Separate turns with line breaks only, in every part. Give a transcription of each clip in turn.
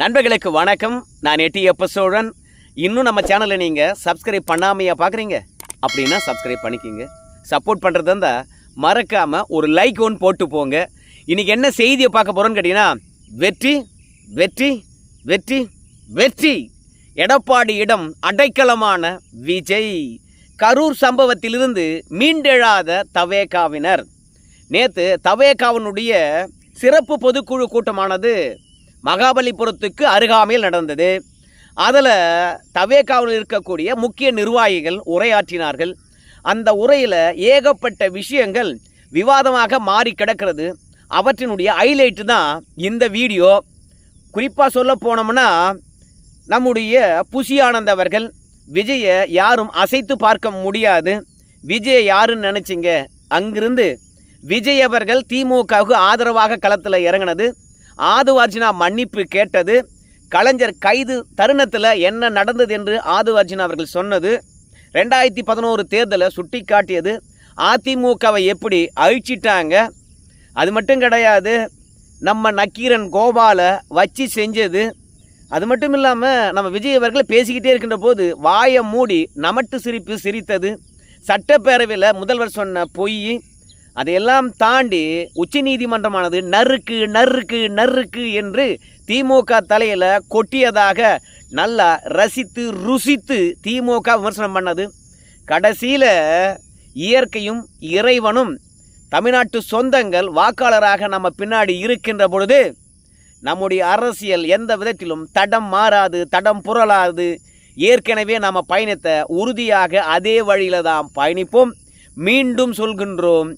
நண்பர்களுக்கு வணக்கம். நான் எட்டி எப்ப சோழன் இன்னும் நம்ம சேனலை நீங்கள் சப்ஸ்கிரைப் பண்ணாமையா பார்க்குறீங்க அப்படின்னா சப்ஸ்கிரைப் பண்ணிக்கிங்க. சப்போர்ட் பண்ணுறது இருந்தால் மறக்காமல் ஒரு லைக் ஒன்று போட்டு போங்க. இன்றைக்கி என்ன செய்தியை பார்க்க போகிறோன்னு கேட்டிங்கன்னா வெற்றி வெற்றி வெற்றி வெற்றி. எடப்பாடியிடம் அடைக்கலமான விஜய். கரூர் சம்பவத்திலிருந்து மீண்டெழாத தவேகாவினர். நேற்று தவேகாவினுடைய சிறப்பு பொதுக்குழு கூட்டமானது மகாபலிபுரத்துக்கு அருகாமையில் நடந்தது. அதில் தவேகாவில் இருக்கக்கூடிய முக்கிய நிர்வாகிகள் உரையாற்றினார்கள். அந்த உரையில் ஏகப்பட்ட விஷயங்கள் விவாதமாக மாறி கிடக்கிறது. அவற்றினுடைய ஹைலைட்டு தான் இந்த வீடியோ. குறிப்பாக சொல்ல போனோம்னா நம்முடைய புஷியானந்த் அவர்கள் விஜயை யாரும் அசைத்து பார்க்க முடியாது. விஜய் யாருன்னு நினச்சிங்க? அங்கிருந்து விஜய் அவர்கள் திமுகவுக்கு ஆதரவாக களத்தில் இறங்கினது. ஆதுவார்ஜினா மன்னிப்பு கேட்டது. கலைஞர் கைது தருணத்தில் என்ன நடந்தது என்று ஆதுவார்ஜினா அவர்கள் சொன்னது. ரெண்டாயிரத்தி பதினோரு தேர்தலை சுட்டி காட்டியது அதிமுகவை எப்படி அழிச்சிட்டாங்க? அது மட்டும் கிடையாது நம்ம நக்கீரன் கோபாலை வச்சு செஞ்சது. அது மட்டும் இல்லாமல் நம்ம விஜய் அவர்கள் பேசிக்கிட்டே இருக்கின்ற போது வாயை மூடி நமட்டு சிரிப்பு சிரித்தது. சட்டப்பேரவையில் முதல்வர் சொன்ன பொய் அதையெல்லாம் தாண்டி உச்சநீதிமன்றமானது நறுக்கு நறுக்கு நறுக்கு என்று திமுக தலையில் கொட்டியதாக நல்லா ரசித்து ருசித்து திமுக விமர்சனம் பண்ணது. கடைசியில் இயற்கையும் இறைவனும் தமிழ்நாட்டு சொந்தங்கள் வாக்காளராக நம்ம பின்னாடி இருக்கின்ற பொழுது நம்முடைய அரசியல் எந்த விதத்திலும் தடம் மாறாது தடம் புரளாது. ஏற்கனவே நம்ம பயணத்தை உறுதியாக அதே வழியில தான் பயணிப்போம். மீண்டும் சொல்கின்றோம்.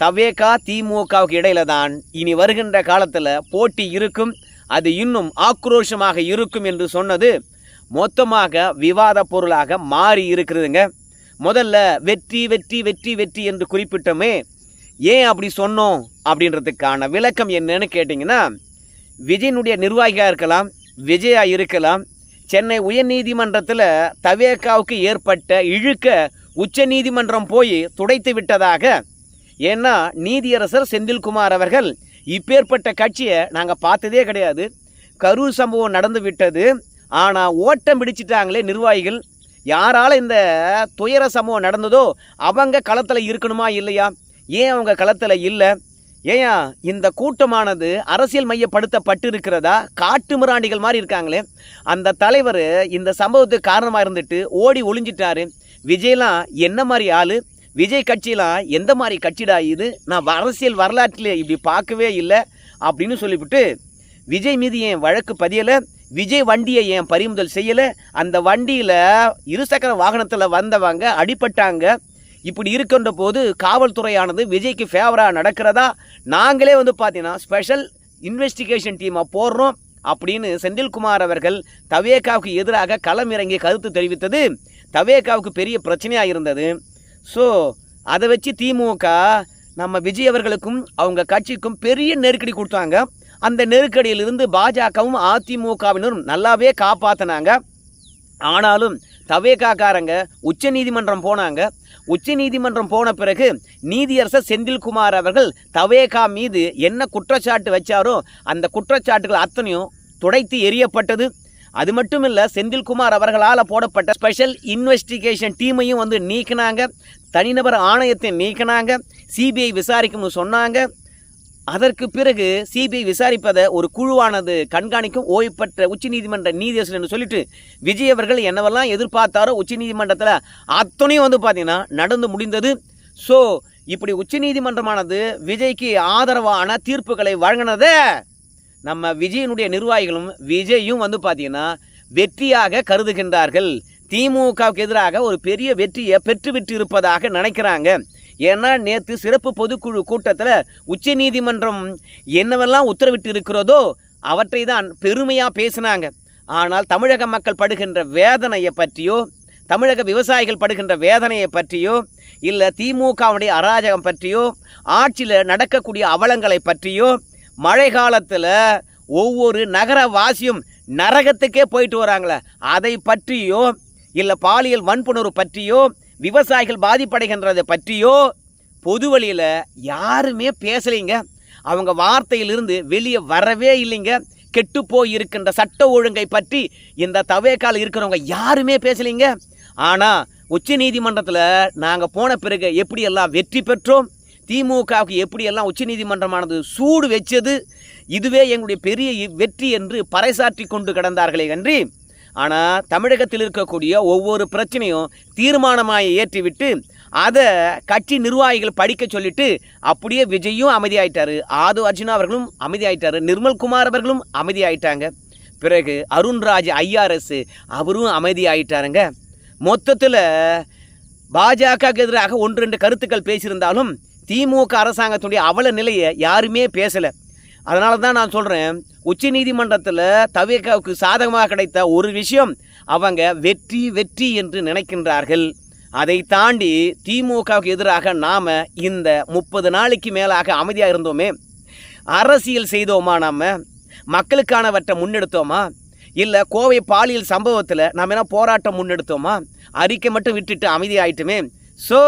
தவேகா திமுகவுக்கு இடையில தான் இனி வருகின்ற காலத்தில் போட்டி இருக்கும். அது இன்னும் ஆக்ரோஷமாக இருக்கும் என்று சொன்னது மொத்தமாக விவாத பொருளாக மாறி இருக்கிறதுங்க. முதல்ல வெற்றி வெற்றி வெற்றி வெற்றி என்று குறிப்பிட்டோமே ஏன் அப்படி சொன்னோம் அப்படின்றதுக்கான விளக்கம் என்னன்னு கேட்டிங்கன்னா விஜயனுடைய நிர்வாகியாக இருக்கலாம் விஜயா இருக்கலாம் சென்னை உயர்நீதிமன்றத்தில் தவேகாவுக்கு ஏற்பட்ட இழுக்க உச்ச நீதிமன்றம் போய் துடைத்து விட்டதாக ஏன்னா நீதியரசர் செந்தில்குமார் அவர்கள் இப்பேற்பட்ட கட்சியை நாங்கள் பார்த்ததே கிடையாது. கரூர் சம்பவம் நடந்து விட்டது. ஆனால் ஓட்டம் பிடிச்சிட்டாங்களே நிர்வாகிகள். யாரால் இந்த துயர சம்பவம் நடந்ததோ அவங்க களத்தில் இருக்கணுமா இல்லையா? ஏன் அவங்க களத்தில் இல்லை? ஏயா இந்த கூட்டமானது அரசியல் மையப்படுத்தப்பட்டு இருக்கிறதா காட்டு மிராண்டிகள் மாதிரி இருக்காங்களே. அந்த தலைவர் இந்த சம்பவத்துக்கு காரணமாக இருந்துட்டு ஓடி ஒளிஞ்சிட்டாரு. விஜய்லாம் என்ன மாதிரி ஆள்? விஜய் கட்சியெலாம் எந்த மாதிரி கட்சிடா இது? நான் அரசியல் வரலாற்றில் இப்படி பார்க்கவே இல்லை அப்படின்னு சொல்லிவிட்டு விஜய் மீது என் வழக்கு பதியலை. விஜய் வண்டியை ஏன் பறிமுதல் செய்யலை. அந்த வண்டியில் இருசக்கர வாகனத்தில் வந்தவங்க அடிபட்டாங்க. இப்படி இருக்கின்ற போது காவல்துறையானது விஜய்க்கு ஃபேவராக நடக்கிறதா? நாங்களே வந்து பார்த்தீங்கன்னா ஸ்பெஷல் இன்வெஸ்டிகேஷன் டீமாக போடுறோம் அப்படின்னு செந்தில்குமார் அவர்கள் தவேகாவுக்கு எதிராக களமிறங்கி கருத்து தெரிவித்தது. தவேகாவுக்கு பெரிய பிரச்சனையாக இருந்தது. ஸோ அதை வச்சு திமுக நம்ம விஜய் அவர்களுக்கும் அவங்க கட்சிக்கும் பெரிய நெருக்கடி கொடுத்தாங்க. அந்த நெருக்கடியிலிருந்து பாஜகவும் அதிமுகவினரும் நல்லாவே காப்பாற்றினாங்க ஆனாலும் தவேகாக்காரங்க உச்ச நீதிமன்றம் போனாங்க. உச்ச நீதிமன்றம் போன பிறகு நீதியரசர் செந்தில்குமார் அவர்கள் தவேகா மீது என்ன குற்றச்சாட்டு வச்சாரோ அந்த குற்றச்சாட்டுகள் அத்தனையும் துடைத்து எரியப்பட்டது அது மட்டும் இல்லை செந்தில்குமார் அவர்களால் போடப்பட்ட ஸ்பெஷல் இன்வெஸ்டிகேஷன் டீமையும் வந்து நீக்கினாங்க. தனிநபர் ஆணையத்தை நீக்கினாங்க. சிபிஐ விசாரிக்கும்னு சொன்னாங்க. அதற்கு பிறகு சிபிஐ விசாரிப்பதை ஒரு குழுவானது கண்காணிக்கும் ஓய்வு பெற்ற உச்சநீதிமன்ற நீதியரசர் என்று சொல்லிட்டு விஜய் அவர்கள் என்னவெல்லாம் எதிர்பார்த்தாரோ உச்சநீதிமன்றத்தில் அத்தனையும் வந்து பார்த்தீங்கன்னா நடந்து முடிந்தது. ஸோ இப்படி உச்சநீதிமன்றமானது விஜய்க்கு ஆதரவான தீர்ப்புகளை வழங்கினதை நம்ம விஜயனுடைய நிர்வாகிகளும் விஜயும் வந்து பார்த்தீங்கன்னா வெற்றியாக கருதுகின்றார்கள். திமுகவுக்கு எதிராக ஒரு பெரிய வெற்றியை பெற்றுவிட்டு இருப்பதாக நினைக்கிறாங்க. ஏன்னா நேற்று சிறப்பு பொதுக்குழு கூட்டத்தில் உச்ச நீதிமன்றம் என்னவெல்லாம் உத்தரவிட்டு இருக்கிறதோ அவற்றை தான் பெருமையாக பேசினாங்க. ஆனால் தமிழக மக்கள் படுகின்ற வேதனையை பற்றியோ தமிழக விவசாயிகள் படுகின்ற வேதனையை பற்றியோ இல்லை திமுகவுடைய அராஜகம் பற்றியோ ஆட்சியில் நடக்கக்கூடிய அவலங்களை பற்றியோ மழை காலத்தில் ஒவ்வொரு நகரவாசியும் நரகத்துக்கே போயிட்டு வராங்களே. அதை பற்றியோ இல்லை பாலியல் வன்புணர்வு பற்றியோ விவசாயிகள் பாதிப்படைகின்றதை பற்றியோ பொது வழியில் யாருமே பேசலைங்க. அவங்க வார்த்தையிலிருந்து வெளியே வரவே இல்லைங்க. கெட்டு போய் இருக்கின்ற சட்ட ஒழுங்கை பற்றி இந்த தவேக்கால் இருக்கிறவங்க யாருமே பேசலைங்க. ஆனால் உச்ச நீதிமன்றத்தில் நாங்கள் போன பிறகு எப்படியெல்லாம் வெற்றி பெற்றோம்? திமுகவுக்கு எப்படியெல்லாம் உச்சநீதிமன்றமானது சூடு வச்சது இதுவே எங்களுடைய பெரிய இ- வெற்றி என்று பறைசாற்றி கொண்டு கிடந்தார்களே அன்றி ஆனால் தமிழகத்தில் இருக்கக்கூடிய ஒவ்வொரு பிரச்சனையும் தீர்மானமாக ஏற்றிவிட்டு அதை கட்சி நிர்வாகிகள் படிக்க சொல்லிட்டு அப்படியே விஜயும் அமைதியாயிட்டாரு. ஆது அர்ஜுனா அவர்களும் அமைதியாயிட்டாரு. நிர்மல்குமார் அவர்களும் அமைதியாயிட்டாங்க. பிறகு அருண்ராஜ் ஐஆர்எஸ் அவரும் அமைதியாயிட்டாருங்க. மொத்தத்தில் பாஜகவுக்கு எதிராக ஒன்று ரெண்டு கருத்துக்கள் பேசியிருந்தாலும் திமுக அரசாங்கத்துடைய அவல நிலையை யாருமே பேசலை. அதனால தான் நான் சொல்கிறேன் உச்சநீதிமன்றத்தில் தவிகாவுக்கு சாதகமாக கிடைத்த ஒரு விஷயம் அவங்க வெற்றி வெற்றி என்று நினைக்கின்றார்கள். அதை தாண்டி திமுகவுக்கு எதிராக நாம் இந்த முப்பது நாளைக்கு மேலாக அமைதியாக இருந்தோமே? அரசியல் செய்தோமா நாம்? மக்களுக்கானவற்றை முன்னெடுத்தோமா? இல்லை கோவை பாலியல் சம்பவத்தில் நாம் என்ன போராட்டம் முன்னெடுத்தோமா? அறிக்கை மட்டும் விட்டுட்டு அமைதியாயிட்டுமே? ஸோ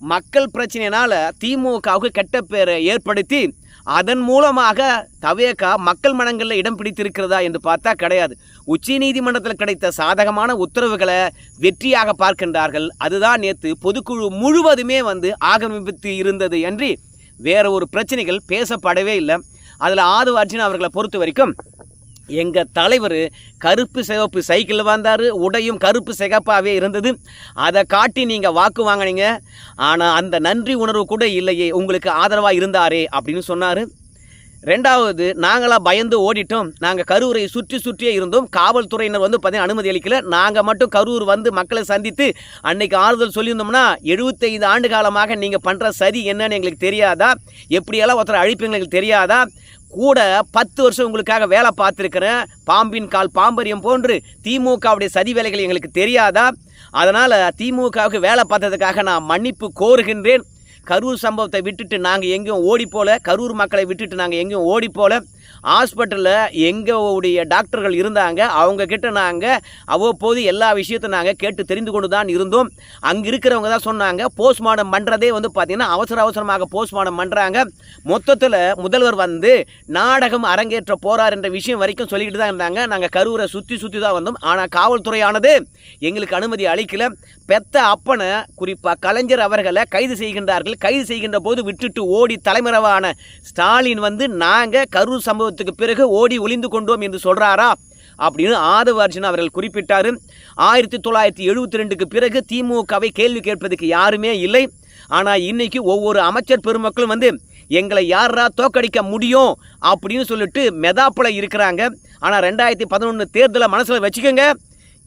மக்கள் பிரச்சனையினால் திமுகவுக்கு கெட்ட பேரை ஏற்படுத்தி அதன் மூலமாக தவேகா மக்கள் மனங்களில் இடம் பிடித்திருக்கிறதா என்று பார்த்தா கிடையாது. உச்ச நீதிமன்றத்தில் கிடைத்த சாதகமான உத்தரவுகளை வெற்றியாக பார்க்கின்றார்கள். அதுதான் நேற்று பொதுக்குழு முழுவதுமே வந்து ஆகமித்து இருந்தது என்று வேற ஒரு பிரச்சனைகள் பேசப்படவே இல்லை. அதில் ஆது அர்ஜுன் அவர்களை பொறுத்த வரைக்கும் எங்கள் தலைவர் கருப்பு சிவப்பு சைக்கிளில் வந்தார் உடையும் கருப்பு சிகப்பாகவே இருந்தது. அதை காட்டி நீங்கள் வாக்கு வாங்கினீங்க. ஆனால் அந்த நன்றி உணர்வு கூட இல்லையே உங்களுக்கு ஆதரவாக இருந்தாரே அப்படின்னு சொன்னார். ரெண்டாவது நாங்களாம் பயந்து ஓடிட்டோம். நாங்கள் கரூரை சுற்றி சுற்றியே இருந்தோம். காவல்துறையினர் வந்து பார்த்தீங்கன்னா அனுமதி அளிக்கல. நாங்கள் மட்டும் கரூர் வந்து மக்களை சந்தித்து அன்னைக்கு ஆறுதல் சொல்லியிருந்தோம்னா எழுபத்தைந்து ஆண்டு காலமாக நீங்கள் பண்ணுற சதி என்னன்னு எங்களுக்கு தெரியாதா? எப்படியெல்லாம் ஒருத்தர் அழிப்பு எங்களுக்கு தெரியாதா? கூட பத்து வருஷம் உங்களுக்காக வேலை பார்த்துருக்கிறேன். பாம்பின் கால் பாம்பரியம் போன்று திமுகவுடைய சதி வேலைகள் எங்களுக்கு தெரியாதா? அதனால் திமுகவுக்கு வேலை பார்த்ததுக்காக நான் மன்னிப்பு கோருகின்றேன். கரூர் சம்பவத்தை விட்டுட்டு நாங்கள் எங்கேயும் ஓடி போல கரூர் மக்களை விட்டுட்டு நாங்கள் எங்கேயும் ஓடி போல. ஹாஸ்பிட்டலில் எங்களுடைய டாக்டர்கள் இருந்தாங்க. அவங்க கிட்ட நாங்கள் அவ்வப்போது எல்லா விஷயத்தையும் நாங்கள் கேட்டு தெரிந்து கொண்டு தான் இருந்தோம். அங்கே இருக்கிறவங்க தான் சொன்னாங்க போஸ்ட்மார்ட்டம் பண்ணுறதே வந்து பார்த்திங்கன்னா அவசர அவசரமாக போஸ்ட்மார்ட்டம் பண்ணுறாங்க மொத்தத்தில் முதல்வர் வந்து நாடகம் அரங்கேற்ற போறார் என்ற விஷயம் வரைக்கும் சொல்லிக்கிட்டு தான் இருந்தாங்க. நாங்கள் கரூரை சுற்றி சுற்றி தான் வந்தோம். ஆனால் காவல்துறையானது எங்களுக்கு அனுமதி அளிக்கல. பெத்த அப்பனை குறிப்பாக கலைஞர் அவர்களை கைது செய்கின்றார்கள். கைது செய்கின்ற போது விட்டுட்டு ஓடி தலைமறைவான ஸ்டாலின் வந்து நாங்கள் கரூர் சம்பவத்துக்கு பிறகு ஓடி ஒளிந்து கொண்டோம் என்று சொல்கிறாரா அப்படின்னு ஆதவ அர்ஜுன் அவர்கள் குறிப்பிட்டார். ஆயிரத்தி தொள்ளாயிரத்தி எழுபத்தி ரெண்டுக்கு பிறகு திமுகவை கேள்வி கேட்பதுக்கு யாருமே இல்லை. ஆனால் இன்னைக்கு ஒவ்வொரு அமைச்சர் பெருமக்களும் வந்து எங்களை யாரா தோக்கடிக்க முடியும்? அப்படின்னு சொல்லிட்டு மெதாப்பில் இருக்கிறாங்க. ஆனால் ரெண்டாயிரத்தி பதினொன்று தேர்தலை மனசில் வச்சுக்கோங்க.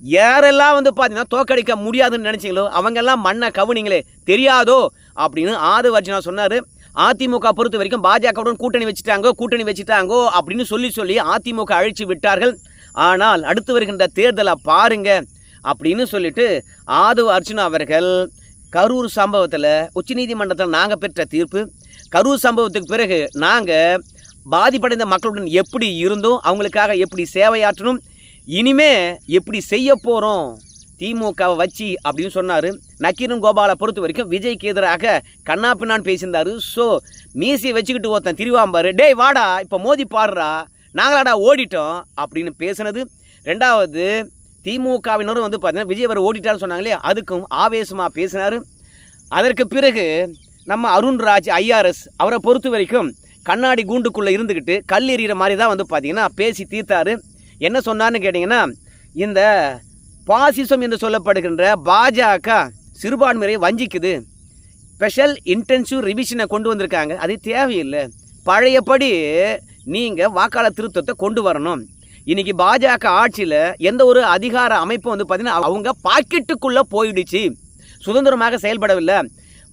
யாரெல்லாம் வந்து பார்த்தீங்கன்னா தோக்கடிக்க முடியாதுன்னு நினச்சிங்களோ அவங்கெல்லாம் மண்ணை கவுனிங்களே தெரியாதோ அப்படின்னு ஆதவ அர்ஜுனா சொன்னார். அதிமுக பொறுத்த வரைக்கும் பாஜகவுடன் கூட்டணி வச்சுட்டாங்கோ கூட்டணி வச்சுட்டாங்கோ அப்படின்னு சொல்லி சொல்லி அதிமுக அழிச்சு விட்டார்கள். ஆனால் அடுத்து வருகின்ற தேர்தலை பாருங்க அப்படின்னு சொல்லிட்டு ஆதவ அர்ஜுனா அவர்கள் கரூர் சம்பவத்தில் உச்சநீதிமன்றத்தில் நாங்கள் பெற்ற தீர்ப்பு. கரூர் சம்பவத்துக்கு பிறகு நாங்கள் பாதிப்படைந்த மக்களுடன் எப்படி இருந்தோம் அவங்களுக்காக எப்படி சேவையாற்றணும் இனிமே எப்படி செய்ய போகிறோம் திமுகவை வச்சு அப்படின்னு சொன்னார். நக்கீரன் கோபாலை பொறுத்த வரைக்கும் விஜய்க்கு எதிராக கண்ணா பின்னான்னு பேசியிருந்தாரு. ஸோ மீசியை வச்சுக்கிட்டு ஒருத்தன் திருவாம்பார். டேய் வாடா இப்போ மோதி பாடுறா நாங்களாடா ஓடிட்டோம். அப்படின்னு பேசுனது. ரெண்டாவது திமுகவினரும் வந்து பார்த்தீங்கன்னா விஜய் அவர் ஓடிட்டார்னு சொன்னாங்களே அதுக்கும் ஆவேசமாக பேசினார். அதற்கு பிறகு நம்ம அருண்ராஜ் ஐஆர்எஸ் அவரை பொறுத்த வரைக்கும் கண்ணாடி கூண்டுக்குள்ளே இருந்துக்கிட்டு கல் எறிகிற மாதிரி தான் வந்து பார்த்தீங்கன்னா பேசி தீர்த்தாரு. என்ன சொன்னார்னு கேட்டிங்கன்னா இந்த பாசிசம் என்று சொல்லப்படுகின்ற பாஜக சிறுபான்மையை வஞ்சிக்குது. ஸ்பெஷல் இன்டென்சிவ் ரிவிஷனை கொண்டு வந்திருக்காங்க. அது தேவையில்லை. பழையபடி நீங்கள் வாக்காளர் திருத்தத்தை கொண்டு வரணும். இன்றைக்கி பாஜக ஆட்சியில் எந்த ஒரு அதிகார அமைப்பும் வந்து பார்த்தீங்கன்னா அவங்க பாக்கெட்டுக்குள்ளே போயிடுச்சு. சுதந்திரமாக செயல்படவில்லை.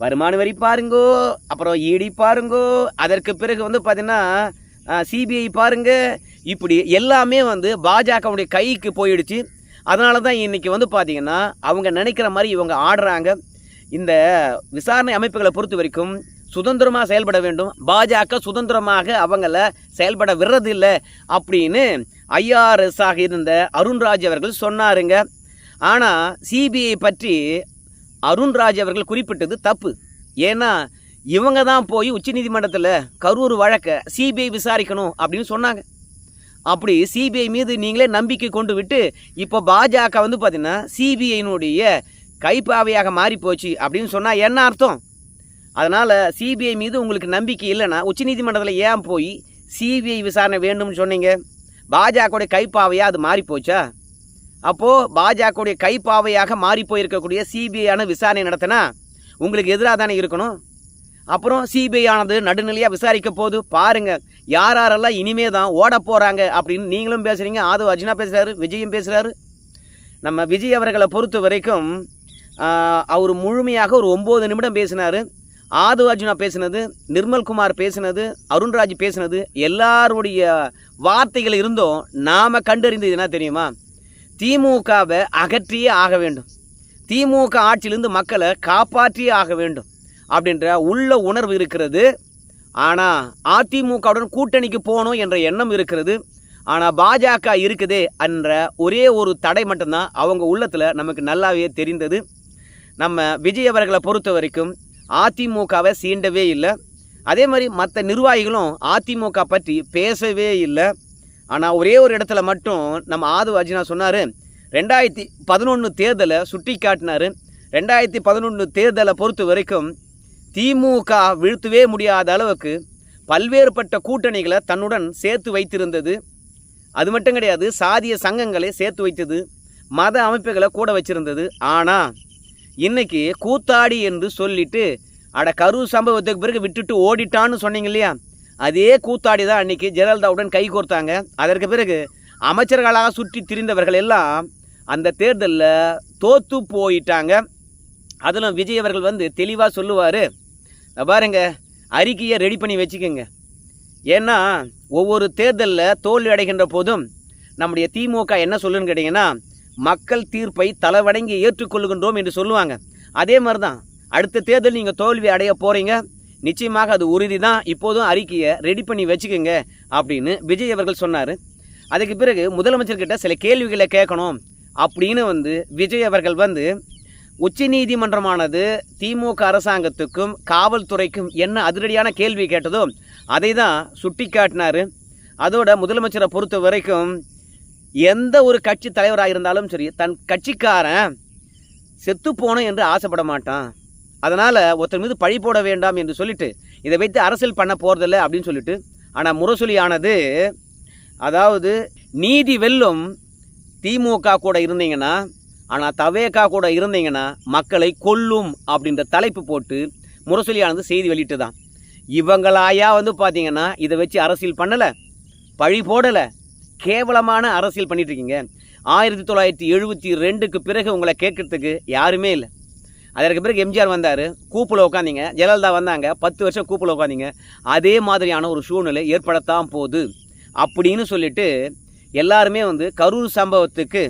வருமான வரி பாருங்கோ அப்புறம் இடி பாருங்கோ அதற்கு பிறகு வந்து பார்த்தீங்கன்னா சிபிஐ பாருங்க. இப்படி எல்லாமே வந்து பாஜகவுடைய கைக்கு போயிடுச்சு. அதனால தான் இன்னைக்கு வந்து பார்த்தீங்கன்னா அவங்க நினைக்கிற மாதிரி இவங்க ஆடுறாங்க. இந்த விசாரணை அமைப்புகளை பொறுத்த வரைக்கும் சுதந்திரமாக செயல்பட வேண்டும். பாஜக சுதந்திரமாக அவங்கள செயல்பட விடுறது இல்லை அப்படின்னு ஐஆர்எஸ்ஸாக இருந்த அருண்ராஜ் அவர்கள் சொன்னாருங்க. ஆனால் சிபிஐ பற்றி அருண்ராஜ் அவர்கள் குறிப்பிட்டது தப்பு. ஏன்னா இவங்க தான் போய் உச்சநீதிமன்றத்தில் கரூர் வழக்கை சிபிஐ விசாரிக்கணும் அப்படின்னு சொன்னாங்க. அப்படி சிபிஐ மீது நீங்களே நம்பிக்கை கொண்டு விட்டு இப்போ பாஜக வந்து பார்த்தீங்கன்னா சிபிஐனுடைய கைப்பாவையாக மாறி போச்சு அப்படின்னு சொன்னால் என்ன அர்த்தம்? அதனால் சிபிஐ மீது உங்களுக்கு நம்பிக்கை இல்லைன்னா உச்சநீதிமன்றத்தில் ஏன் போய் சிபிஐ விசாரணை வேண்டும்னு சொன்னீங்க? பாஜகவுடைய கைப்பாவையாக அது மாறி போச்சா அப்போது பாஜகவுடைய கைப்பாவையாக மாறி போயிருக்கக்கூடிய சிபிஐயான விசாரணை நடத்தினா உங்களுக்கு எதிராக தானே இருக்கணும்? அப்புறம் சிபிஐ ஆனது நடுநிலையாக விசாரிக்க போது பாருங்கள் யார் யாரெல்லாம் இனிமே தான் ஓட போகிறாங்க அப்படின்னு நீங்களும் பேசுகிறீங்க ஆது அர்ஜுனா பேசுகிறாரு விஜயும் பேசுகிறாரு நம்ம விஜய் அவர்களை பொறுத்த வரைக்கும் அவர் முழுமையாக ஒரு ஒம்பது நிமிடம் பேசினார். ஆது அர்ஜுனா பேசினது நிர்மல்குமார் பேசினது அருண்ராஜ் பேசினது எல்லாருடைய வார்த்தைகள் இருந்தும் நாம் கண்டறிந்தது என்ன தெரியுமா? திமுகவை அகற்றியே ஆக வேண்டும். திமுக ஆட்சியிலிருந்து மக்களை காப்பாற்றியே ஆக வேண்டும். அப்படின்ற உள்ள உணர்வு இருக்கிறது. ஆனால் அதிமுகவுடன் கூட்டணிக்கு போகணும் என்ற எண்ணம் இருக்கிறது. ஆனால் பாஜக இருக்குதே என்ற ஒரே ஒரு தடை மட்டும்தான் அவங்க உள்ளத்தில் நமக்கு நல்லாவே தெரிந்தது. நம்ம விஜய் அவர்களை பொறுத்த வரைக்கும் அதிமுகவை சீண்டவே இல்லை. அதே மாதிரி மற்ற நிர்வாகிகளும் அதிமுக பற்றி பேசவே இல்லை. ஆனால் ஒரே ஒரு இடத்துல மட்டும் நம்ம ஆது அர்ஜுனா சொன்னார் ரெண்டாயிரத்தி பதினொன்று தேர்தலை சுட்டி காட்டினார் ரெண்டாயிரத்தி பதினொன்று தேர்தலை பொறுத்த வரைக்கும் திமுக வீழ்த்தவே முடியாத அளவுக்கு பல்வேறுபட்ட கூட்டணிகளை தன்னுடன் சேர்த்து வைத்திருந்தது. அது மட்டும் கிடையாது சாதிய சங்கங்களை சேர்த்து வைத்தது மத அமைப்புகளை கூட வச்சிருந்தது. ஆனால் இன்னைக்கு கூத்தாடி என்று சொல்லிட்டு அட கரூர் சம்பவத்துக்கு பிறகு விட்டுட்டு ஓடிட்டான்னு சொன்னீங்க இல்லையா? அதே கூத்தாடி தான் அன்றைக்கி ஜெயலலிதாவுடன் கை கோர்த்தாங்க. அதற்கு பிறகு அமைச்சர்களாக சுற்றி திரிந்தவர்கள் எல்லாம் அந்த தேர்தலில் தோத்து போயிட்டாங்க. அதிலும் விஜய் அவர்கள் வந்து தெளிவாக சொல்லுவார் பாருங்க. அறிக்கையை ரெடி பண்ணி வச்சுக்கோங்க. ஏன்னா ஒவ்வொரு தேர்தலில் தோல்வி அடைகின்ற போதும் நம்முடைய திமுக என்ன சொல்லுன்னு கேட்டிங்கன்னா மக்கள் தீர்ப்பை தலைவடங்கி ஏற்றுக்கொள்கின்றோம் என்று சொல்லுவாங்க. அதே மாதிரி தான் அடுத்த தேர்தல் நீங்கள் தோல்வி அடைய போகிறீங்க நிச்சயமாக அது உறுதி தான் இப்போதும் அறிக்கையை ரெடி பண்ணி வச்சுக்கோங்க அப்படின்னு விஜய் அவர்கள் சொன்னார். அதுக்கு பிறகு முதலமைச்சர்கிட்ட சில கேள்விகளை கேட்கணும் அப்படின்னு வந்து விஜய் அவர்கள் வந்து உச்சநீதிமன்றமானது திமுக அரசாங்கத்துக்கும் காவல்துறைக்கும் என்ன அதிரடியான கேள்வி கேட்டதோ அதை தான் சுட்டி காட்டினார் அதோட முதலமைச்சரை பொறுத்த வரைக்கும் எந்த ஒரு கட்சி தலைவராக இருந்தாலும் சரி தன் கட்சிக்காரன் செத்து என்று ஆசைப்பட மாட்டான். அதனால் ஒருத்தர் மீது பழி போட வேண்டாம் என்று சொல்லிட்டு இதை வைத்து அரசியல் பண்ண போகிறதில்ல அப்படின்னு சொல்லிட்டு ஆனால் முரசொலியானது அதாவது நீதி வெல்லும் திமுக கூட இருந்தீங்கன்னா ஆனால் தவேகா கூட இருந்தீங்கன்னா மக்களை கொல்லும் அப்படின்ற தலைப்பு போட்டு முரசொலியானது செய்தி வெளியிட்டு தான் இவங்களாயா வந்து பார்த்தீங்கன்னா இதை வச்சு அரசியல் பண்ணலை பழி போடலை கேவலமான அரசியல் பண்ணிகிட்டு இருக்கீங்க ஆயிரத்தி தொள்ளாயிரத்தி எழுபத்தி ரெண்டுக்கு பிறகு உங்களை கேட்கறதுக்கு யாருமே இல்லை. அதற்கு பிறகு எம்ஜிஆர் வந்தார் கூப்பில் உட்காந்திங்க ஜெயலலிதா வந்தாங்க பத்து வருஷம் கூப்பில் உட்காந்தீங்க அதே மாதிரியான ஒரு சூழ்நிலை ஏற்படத்தான் போகுது. அப்படின்னு சொல்லிட்டு எல்லாருமே வந்து கரூர் சம்பவத்துக்கு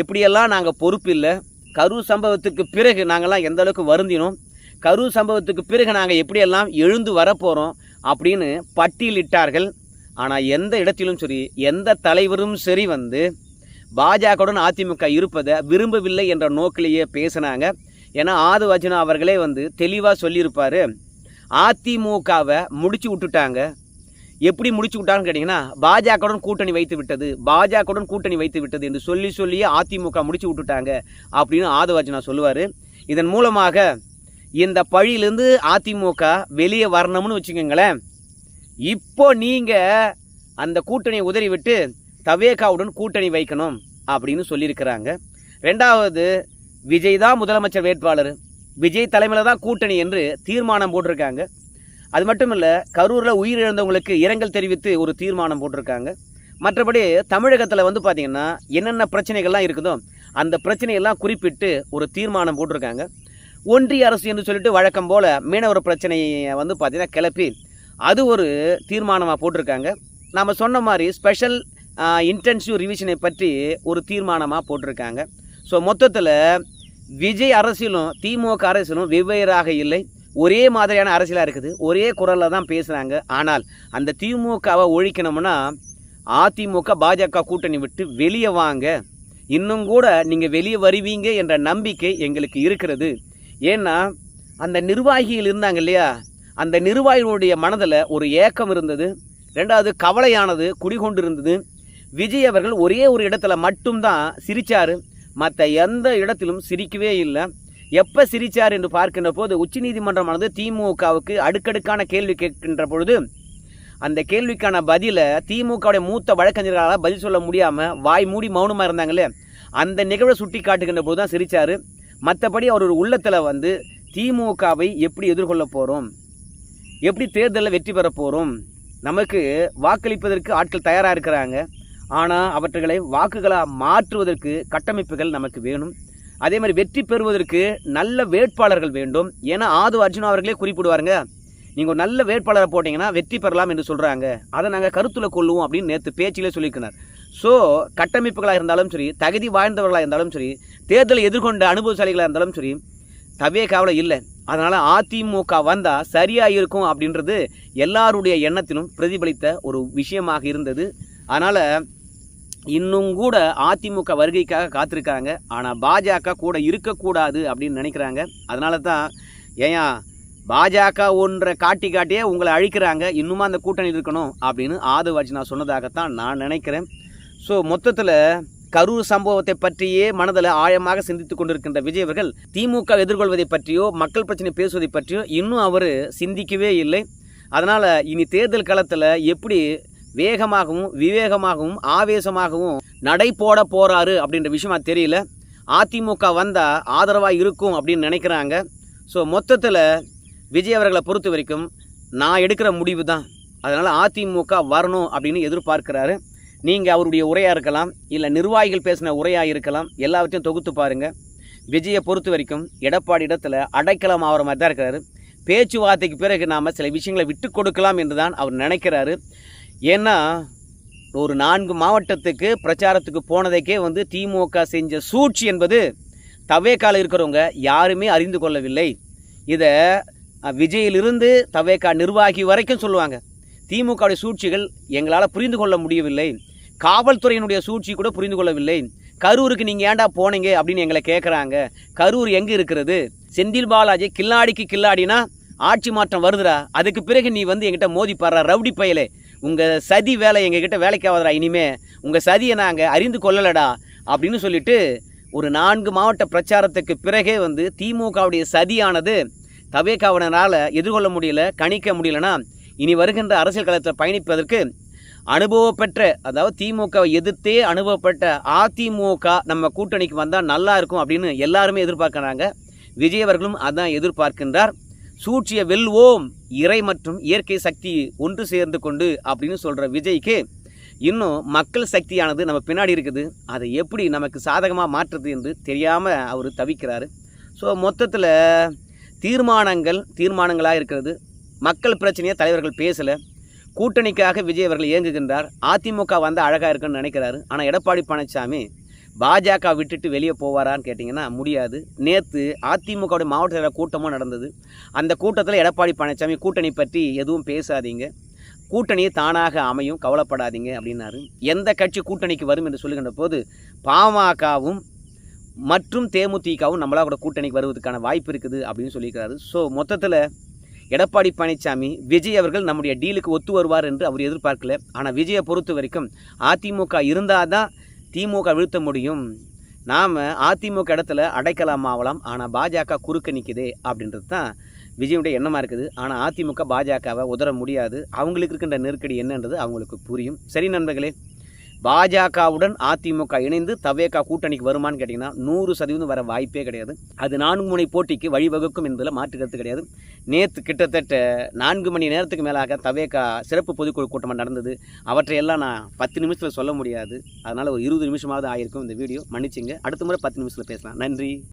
எப்படியெல்லாம் நாங்கள் பொறுப்பு இல்லை கரூர் சம்பவத்துக்கு பிறகு நாங்கள்லாம் எந்த அளவுக்கு வருந்தினோம் கரூர் சம்பவத்துக்கு பிறகு நாங்கள் எப்படியெல்லாம் எழுந்து வரப்போகிறோம் அப்படின்னு பட்டியலிட்டார்கள். ஆனால் எந்த இடத்திலும் சரி எந்த தலைவரும் சரி வந்து பாஜகவுடன் அதிமுக இருப்பதை விரும்பவில்லை என்ற நோக்கிலேயே பேசினாங்க. ஏன்னா ஆது வச்சனா அவர்களே வந்து தெளிவாக சொல்லியிருப்பார் அதிமுகவை முடிச்சு விட்டுட்டாங்க. எப்படி முடிச்சு விட்டாங்கன்னு கேட்டிங்கன்னா பாஜகவுடன் கூட்டணி வைத்து விட்டது பாஜகவுடன் கூட்டணி வைத்து விட்டது என்று சொல்லி சொல்லியே அதிமுக முடிச்சு விட்டுட்டாங்க அப்படின்னு ஆதவாஜனா சொல்லுவார். இதன் மூலமாக இந்த பழியிலேருந்து அதிமுக வெளியே வரணும்னு வச்சுக்கோங்களேன். இப்போ நீங்கள் அந்த கூட்டணியை உதறிவிட்டு தவேகாவுடன் கூட்டணி வைக்கணும் அப்படின்னு சொல்லியிருக்கிறாங்க. ரெண்டாவது விஜய் தான் முதலமைச்சர் வேட்பாளர். விஜய் தலைமையில் தான் கூட்டணி என்று தீர்மானம் போட்டிருக்காங்க. அது மட்டும் இல்லை கரூரில் உயிரிழந்தவங்களுக்கு இரங்கல் தெரிவித்து ஒரு தீர்மானம் போட்டிருக்காங்க. மற்றபடி தமிழகத்தில் வந்து பார்த்திங்கன்னா என்னென்ன பிரச்சனைகள்லாம் இருக்குதோ அந்த பிரச்சனையெல்லாம் குறிப்பிட்டு ஒரு தீர்மானம் போட்டிருக்காங்க. ஒன்றிய அரசு என்று சொல்லிட்டு வழக்கம் போல் மீனவர் பிரச்சனையை வந்து பார்த்திங்கன்னா கிளப்பி அது ஒரு தீர்மானமாக போட்டிருக்காங்க. நாம் சொன்ன மாதிரி ஸ்பெஷல் இன்டென்சிவ் ரிவிஷனை பற்றி ஒரு தீர்மானமாக போட்டிருக்காங்க. ஸோ மொத்தத்தில் விஜய் அரசியலும் திமுக அரசியலும் வெவ்வேறாக இல்லை. ஒரே மாதிரியான அரசியலாக இருக்குது. ஒரே குரலில் தான் பேசுகிறாங்க ஆனால் அந்த திமுகவை ஒழிக்கணும்னா அதிமுக பாஜக கூட்டணி விட்டு வெளியே வாங்க. இன்னும் கூட நீங்கள் வெளியே வருவீங்க என்ற நம்பிக்கை எங்களுக்கு இருக்கிறது. ஏன்னா அந்த நிர்வாகிகள் இருந்தாங்க இல்லையா? அந்த நிர்வாகிகளுடைய மனதில் ஒரு ஏக்கம் இருந்தது. ரெண்டாவது கவலையானது குடிகொண்டு இருந்தது விஜய் அவர்கள் ஒரே ஒரு இடத்துல மட்டும்தான் சிரித்தார் மற்ற எந்த இடத்திலும் சிரிக்கவே இல்லை. எப்போ சிரிச்சார் என்று பார்க்கின்ற போது உச்சநீதிமன்றமானது திமுகவுக்கு அடுக்கடுக்கான கேள்வி கேட்கின்ற பொழுது அந்த கேள்விக்கான பதிலை திமுகவுடைய மூத்த வழக்கறிஞர்களால் பதில் சொல்ல முடியாமல் வாய் மூடி மௌனமாக இருந்தாங்களே அந்த நிகழ்வை சுட்டி காட்டுகின்ற போது தான் சிரிச்சார். மற்றபடி அவர் ஒரு உள்ளத்தில் வந்து திமுகவை எப்படி எதிர்கொள்ள போகிறோம் எப்படி தேர்தலில் வெற்றி பெற போகிறோம் நமக்கு வாக்களிப்பதற்கு ஆட்கள் தயாராக இருக்கிறாங்க. ஆனால் அவற்றுகளை வாக்குகளாக மாற்றுவதற்கு கட்டமைப்புகள் நமக்கு வேணும். அதே மாதிரி வெற்றி பெறுவதற்கு நல்ல வேட்பாளர்கள் வேண்டும். ஏன்னா ஆது அர்ஜுனா அவர்களே குறிப்பிடுவாருங்க நீங்கள் ஒரு நல்ல வேட்பாளரை போட்டிங்கன்னா வெற்றி பெறலாம் என்று சொல்கிறாங்க அதை நாங்கள் கருத்தில் கொள்ளுவோம் அப்படின்னு நேற்று பேச்சிலே சொல்லியிருக்கிறார். ஸோ கட்டமைப்புகளாக இருந்தாலும் சரி தகுதி வாய்ந்தவர்களாக இருந்தாலும் சரி தேர்தலை எதிர்கொண்ட அனுபவசாலிகளாக இருந்தாலும் சரி தவே காவலை இல்லை. அதனால் அதிமுக வந்தால் சரியாக இருக்கும் அப்படின்றது எல்லாருடைய எண்ணத்திலும் பிரதிபலித்த ஒரு விஷயமாக இருந்தது. அதனால் இன்னும் கூட அதிமுக வருகைக்காக காத்திருக்காங்க. ஆனால் பாஜக கூட இருக்கக்கூடாது அப்படின்னு நினைக்கிறாங்க. அதனால தான் ஏன் பாஜக ஒன்றை காட்டி காட்டியே உங்களை அழிக்கிறாங்க. இன்னுமா அந்த கூட்டணி இருக்கணும் அப்படின்னு ஆதவ அர்ஜுனா சொன்னதாகத்தான் நான் நினைக்கிறேன். ஸோ மொத்தத்தில் கரூர் சம்பவத்தை பற்றியே மனதில் ஆழமாக சிந்தித்து கொண்டிருக்கின்ற விஜய் அவர்கள் திமுக எதிர்கொள்வதை பற்றியோ மக்கள் பிரச்சனை பேசுவதை பற்றியோ இன்னும் அவர் சிந்திக்கவே இல்லை. அதனால் இனி தேர்தல் காலத்தில் எப்படி வேகமாகவும் விவேகமாகவும் ஆவேசமாகவும் நடை போட போகிறாரு அப்படின்ற விஷயமா தெரியல. அதிமுக வந்தால் ஆதரவாக இருக்கும் அப்படின்னு நினைக்கிறாங்க. ஸோ மொத்தத்தில் விஜய் அவர்களை பொறுத்த வரைக்கும் நான் எடுக்கிற முடிவு தான் அதனால் அதிமுக வரணும் அப்படின்னு எதிர்பார்க்கிறாரு. நீங்கள் அவருடைய உரையாக இருக்கலாம் இல்லை நிர்வாகிகள் பேசின உரையாக இருக்கலாம் எல்லாவற்றையும் தொகுத்து பாருங்கள் விஜயை பொறுத்த வரைக்கும் எடப்பாடி இடத்துல அடைக்கலம் ஆகிற மாதிரி தான் இருக்கிறாரு. பேச்சுவார்த்தைக்கு பிறகு நாம் சில விஷயங்களை விட்டு கொடுக்கலாம் என்று தான் அவர் நினைக்கிறாரு. ஏன்னா ஒரு நான்கு மாவட்டத்துக்கு பிரச்சாரத்துக்கு போனதைக்கே வந்து திமுக செஞ்ச சூழ்ச்சி என்பது தவேக்கால இருக்கிறவங்க யாருமே அறிந்து கொள்ளவில்லை. இதை விஜயிலிருந்து தவேக்கா நிர்வாகி வரைக்கும் சொல்லுவாங்க. திமுகவுடைய சூழ்ச்சிகள் எங்களால் புரிந்து கொள்ள முடியவில்லை. காவல்துறையினுடைய சூழ்ச்சி கூட புரிந்து கொள்ளவில்லை. கரூருக்கு நீங்கள் ஏன்டா போனீங்க அப்படின்னு எங்களை கேட்குறாங்க கரூர் எங்கே இருக்கிறது? செந்தில் பாலாஜி கில்லாடிக்கு கில்லாடினா ஆட்சி மாற்றம் வருதுடா. அதுக்கு பிறகு நீ வந்து எங்கிட்ட மோதி பாடுற ரவுடி பயலே. உங்கள் சதி வேலை எங்ககிட்ட வேலைக்காவதா இனிமே. உங்கள் சதியை நாங்கள் அறிந்து கொள்ளலடா அப்படின்னு சொல்லிட்டு ஒரு நான்கு மாவட்ட பிரச்சாரத்துக்கு பிறகே வந்து திமுகவுடைய சதியானது தவேக்காவினரால் எதிர்கொள்ள முடியல கணிக்க முடியலனா இனி வருகின்ற அரசியல் களத்தில் பயணிப்பதற்கு அனுபவப்பெற்ற அதாவது திமுகவை எதிர்த்தே அனுபவப்பட்ட அதிமுக நம்ம கூட்டணிக்கு வந்தால் நல்லா இருக்கும் அப்படின்னு எல்லாருமே எதிர்பார்க்குறாங்க. விஜய் அவர்களும் அதான் எதிர்பார்க்கின்றார். சூழ்ச்சியை வெல்வோம் இறை மற்றும் இயற்கை சக்தி ஒன்று சேர்ந்து கொண்டு அப்படின்னு சொல்கிற விஜய்க்கு இன்னும் மக்கள் சக்தியானது நம்ம பின்னாடி இருக்குது. அதை எப்படி நமக்கு சாதகமாக மாற்றுறது என்று தெரியாமல் அவர் தவிக்கிறாரு. ஸோ மொத்தத்தில் தீர்மானங்கள் தீர்மானங்களாக இருக்கிறது. மக்கள் பிரச்சனையை தலைவர்கள் பேசலை. கூட்டணிக்காக விஜய் அவர்கள் இயங்குகின்றார். அதிமுக வந்து அழகாக இருக்குன்னு நினைக்கிறாரு. ஆனால் எடப்பாடி பழனிசாமி பாஜக விட்டுட்டு வெளியே போவாரான்னு கேட்டிங்கன்னா முடியாது. நேற்று அதிமுகவுடைய மாவட்ட செயலர் கூட்டமும் நடந்தது. அந்த கூட்டத்தில் எடப்பாடி பழனிசாமி கூட்டணி பற்றி எதுவும் பேசாதீங்க. கூட்டணி தானாக அமையும் கவலைப்படாதீங்க அப்படின்னாரு. எந்த கட்சி கூட்டணிக்கு வரும் என்று சொல்லுகின்ற போது பாமகவும் மற்றும் தேமுதிகவும் நம்மளா கூட கூட்டணிக்கு வருவதற்கான வாய்ப்பு இருக்குது அப்படின்னு சொல்லியிருக்கிறாரு. ஸோ மொத்தத்தில் எடப்பாடி பழனிசாமி விஜய் அவர்கள் நம்முடைய டீலுக்கு ஒத்து வருவார் என்று அவர் எதிர்பார்க்கல. ஆனால் விஜயை பொறுத்த வரைக்கும் அதிமுக இருந்தால் தான் திமுக வீழ்த்த முடியும். நாம் அதிமுக இடத்துல அடைக்கலாம் ஆகலாம் ஆனால் பாஜக குறுக்க நிற்குது அப்படின்றது தான் விஜயுடைய எண்ணமாக இருக்குது. ஆனால் அதிமுக பாஜகவை உதற முடியாது. அவங்களுக்கு இருக்கின்ற நெருக்கடி என்னன்றது அவங்களுக்கு புரியும். சரி நண்பர்களே பாஜகவுடன் அதிமுக இணைந்து தவேகா கூட்டணிக்கு வருமான்னு கேட்டிங்கன்னா நூறு சதவீதம் வர வாய்ப்பே கிடையாது. அது நான்கு முனை போட்டிக்கு வழிவகுக்கும் என்பதில் மாற்று கருத்து கிடையாது. நேற்று கிட்டத்தட்ட நான்கு மணி நேரத்துக்கு மேலாக தவேகா சிறப்பு பொதுக்குழு கூட்டமாக நடந்தது. அவற்றையெல்லாம் நான் பத்து நிமிஷத்தில் சொல்ல முடியாது. அதனால் ஒரு இருபது நிமிஷமாவது ஆயிருக்கும் இந்த வீடியோ. மன்னிச்சிங்க. அடுத்த முறை பத்து நிமிஷத்தில் பேசலாம். நன்றி.